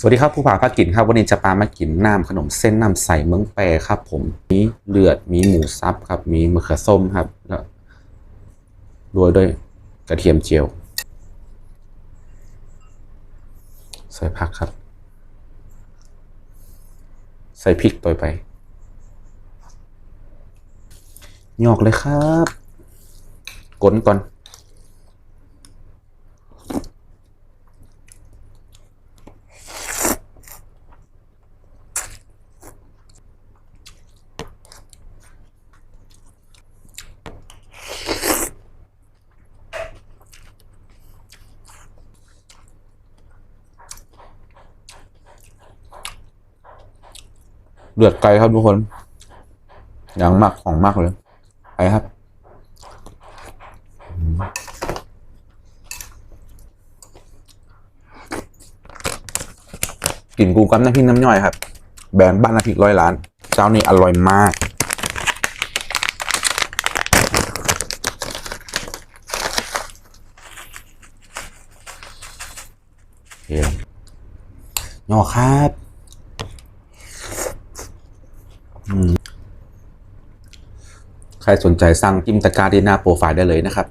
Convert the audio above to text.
สวัสดีครับผู้ผ่าภาคกินครับวันนี้จะปามากินน้ำขนมเส้นน้ำใสเมืองแปรครับผมมีเลือดมีหมูสับครับมีมะเขือส้มครับแล้วโรยด้วยกระเทียมเจียวใส่ผักครับ ใส่พริกตัวไปหยอกเลยครับกลนก่อน เดือดไกลครับทุกคน อย่างมากของมากเลยไปครับ กลิ่นกูกับน้ำพริกน้ำย่อยครับ แบรนด์บ้านน้ำพริกร้อยล้าน เจ้านี้อร่อยมากเฮียหยอครับ ใครสนใจสั่งจิ้มตะกร้าที่หน้าโปรไฟล์ได้เลยนะครับ